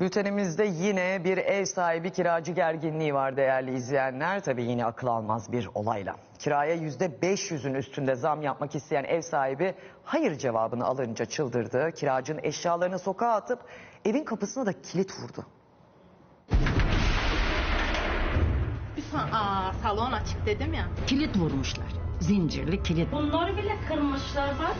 Bültenimizde yine bir ev sahibi kiracı gerginliği var değerli izleyenler. Tabii yine akıl almaz bir olayla. Kiraya yüzde 500'ün üstünde zam yapmak isteyen ev sahibi hayır cevabını alınca çıldırdı. Kiracının eşyalarını sokağa atıp evin kapısına da kilit vurdu. Bir sa- Aa, salon açık dedim ya. Kilit vurmuşlar. Zincirli kilit. Bunları bile kırmışlar bak.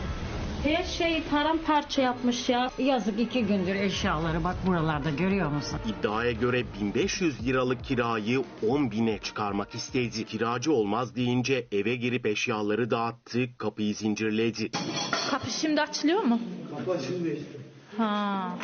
Her şeyi paramparça yapmış ya. Yazık iki gündür eşyaları bak buralarda görüyor musun? İddiaya göre 1500 liralık kirayı 10 bine çıkarmak istedi. Kiracı olmaz deyince eve girip eşyaları dağıttı, kapıyı zincirledi. Kapı şimdi açılıyor mu? Kapı açılmıyor işte. Ha.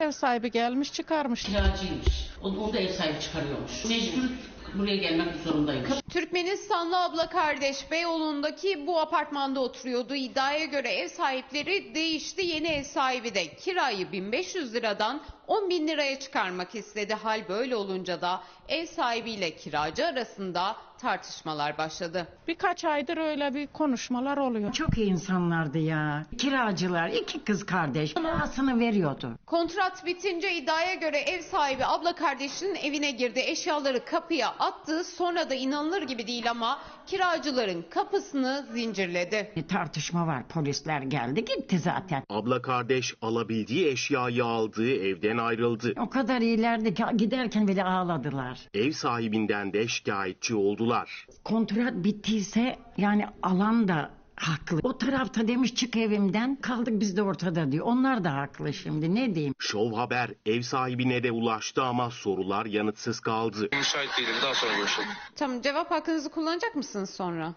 Ev sahibi gelmiş çıkarmış. kiracıymış. O, o da ev sahibi çıkarıyormuş. Mecbur buraya gelmek zorundaymış. Türkmenistanlı abla kardeş Beyoğlu'ndaki bu apartmanda oturuyordu. İddiaya göre ev sahipleri değişti. Yeni ev sahibi de kirayı 1500 liradan 10 bin liraya çıkarmak istedi. Hal böyle olunca da ev sahibiyle kiracı arasında tartışmalar başladı. Birkaç aydır öyle bir konuşmalar oluyor. Çok iyi insanlardı ya. Kiracılar iki kız kardeş. Parasını veriyordu. Kontrat bitince iddiaya göre ev sahibi abla kardeşinin evine girdi. Eşyaları kapıya attı. Sonra da inanılır gibi değil ama kiracıların kapısını zincirledi. Bir tartışma var. Polisler geldi gitti zaten. Abla kardeş alabildiği eşyayı aldı, evden ayrıldı. O kadar iyilerdi ki giderken bile ağladılar. Ev sahibinden de şikayetçi oldular. Kontrat bittiyse yani alan da haklı. O tarafta demiş çık evimden kaldık biz de ortada diyor. Onlar da haklı şimdi ne diyeyim. Şov Haber ev sahibine de ulaştı ama sorular yanıtsız kaldı. Müsait değilim. Daha sonra görüşelim. Tamam cevap hakkınızı kullanacak mısınız sonra?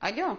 Alo.